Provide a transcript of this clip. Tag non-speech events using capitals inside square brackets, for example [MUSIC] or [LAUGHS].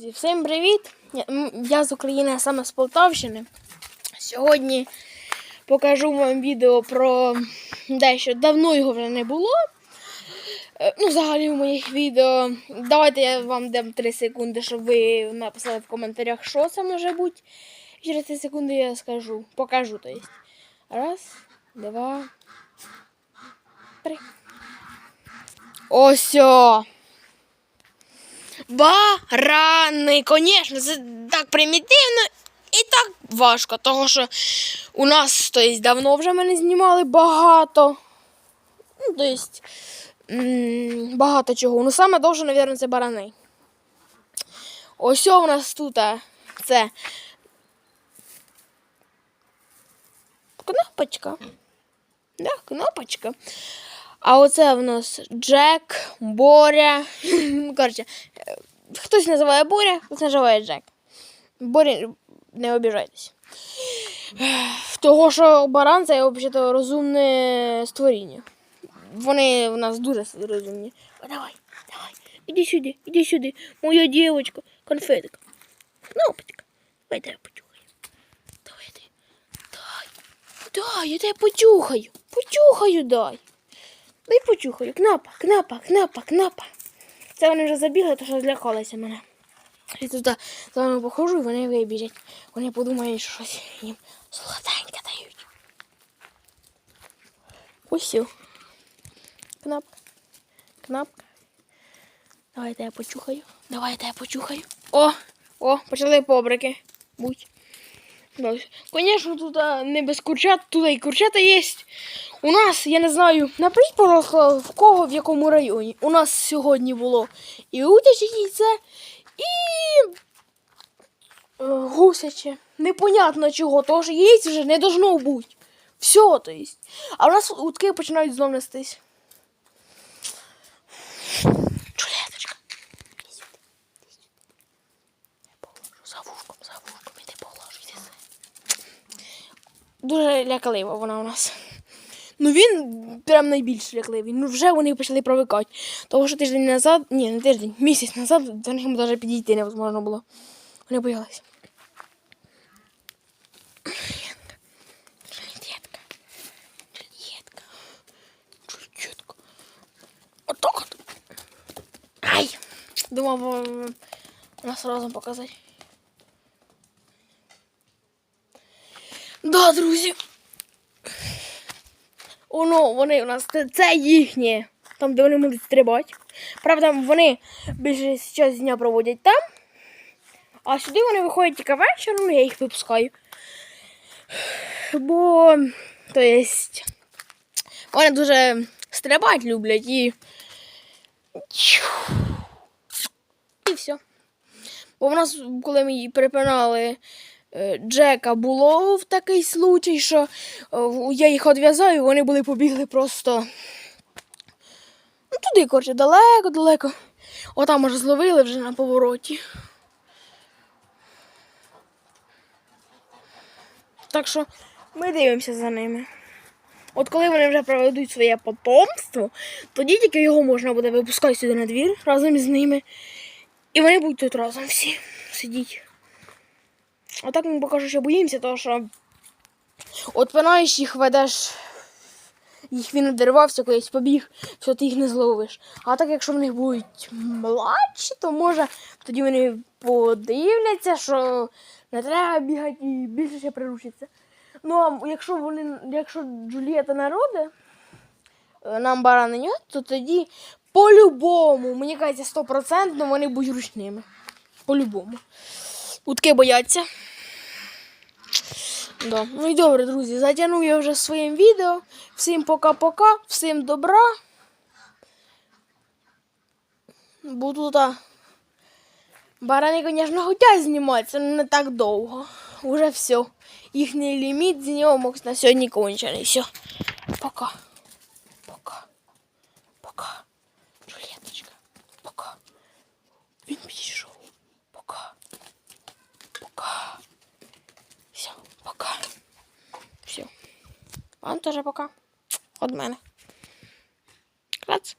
Друзі, всім привіт! Я, з України, а саме з Полтавщини. Сьогодні покажу вам відео про дещо. Давно його вже не було. Е, Ну, взагалі в моїх відео. Давайте я вам дам 3 секунди, щоб ви написали в коментарях, що це може бути. Через 3 секунди я скажу, покажу. То есть. Раз, два, три. Ось! Барани, звісно, це так примітивно і так важко, тому що у нас то давно вже ми не знімали багато. Ну, багато чого. Ну, саме довше, мабуть, це барани. Ось у нас тут це кнопочка. Да, кнопочка. А оце в нас Джек, Боря. [LAUGHS] Ну, коротше, е, хтось називає Боря, хтось називає Джек. Боря, не обіжайтесь. Того, що баран це взагалі розумне створіння. Вони в нас дуже розумні. О, давай, давай, іди сюди, іди сюди. Моя дівчинка, конфетка. Кнопочка. Давай тебе почухаю. Давай ти. Дай. Дай, я тебе почухаю. Почухаю дай. Дай почухаю. Кнапа, кнапа, кнапа, кнапа. Це вони вже забігли, то що злякалися мене. І тут за вами походжу, і вони вибіжать. Вони подумають, що щось їм солоденьке дають. Ось. Кнапка. Кнапка. Давайте я почухаю. Давайте я почухаю. О! О, почали побрики. Будь. Звісно, тут а, не без курчат, тут і курчата є. У нас, я не знаю, напишіть, пожалуйста, в кого в якому районі. У нас сьогодні було і утяче яйце, і е, гусяче. Непонятно чого, тому що яєць вже не должно бути. Все, то есть. А у нас утки починають знов нестись. Джулеточка, іди сюди, іди сюди. Я положу за вушком, за вушком, іди положу, іди сюди. Дуже ляклива вона у нас. Ну він прям найбільш лякливий. Ну вже вони почали привикати. Того, що тиждень назад, ні, не тиждень, місяць назад до них навіть підійти невозможно було. Вони боялися. Отак от. Ай! Думав е, нас разом показати. Да, друзі. Оно, вони у нас це, їхнє. Там, де вони можуть стрибати. Правда, вони більше час дня проводять там. А сюди вони виходять тільки вечором, я їх випускаю. Бо, то єсть, вони дуже стрибати люблять і. І все. Бо в нас, коли ми її перепинали е, Джека, було в такий случай, що е, я їх відв'язаю, вони були побігли просто. Ну, туди, коротше, далеко-далеко. Отам аж зловили вже на повороті. Так що ми дивимося за ними. От коли вони вже проведуть своє потомство, тоді тільки його можна буде випускати сюди на двір разом з ними. І вони будуть тут разом всі сидіти. А так ми поки що боїмося, тому що от пинаєш їх ведеш, їх він одервався, колись побіг, все, ти їх не зловиш. А так, якщо в них будуть младші, то може тоді вони подивляться, що не треба бігати і більше ще приручиться. Ну, а якщо вони, якщо Джулієта народи, е, нам бараненят, то тоді по-любому, мені кажеться, стопроцентно вони будуть ручними. По-любому. Утки бояться. Да. Ну і добре, друзі, затягнув я вже своїм відео. Всім пока-пока, всім добра. Буду та. Барани, звісно, хочуть зніматися, але не так довго. Уже все. Їхній ліміт з нього мог на сьогодні кончений. Все. Пока. Вам теж пока. От мене. Клац.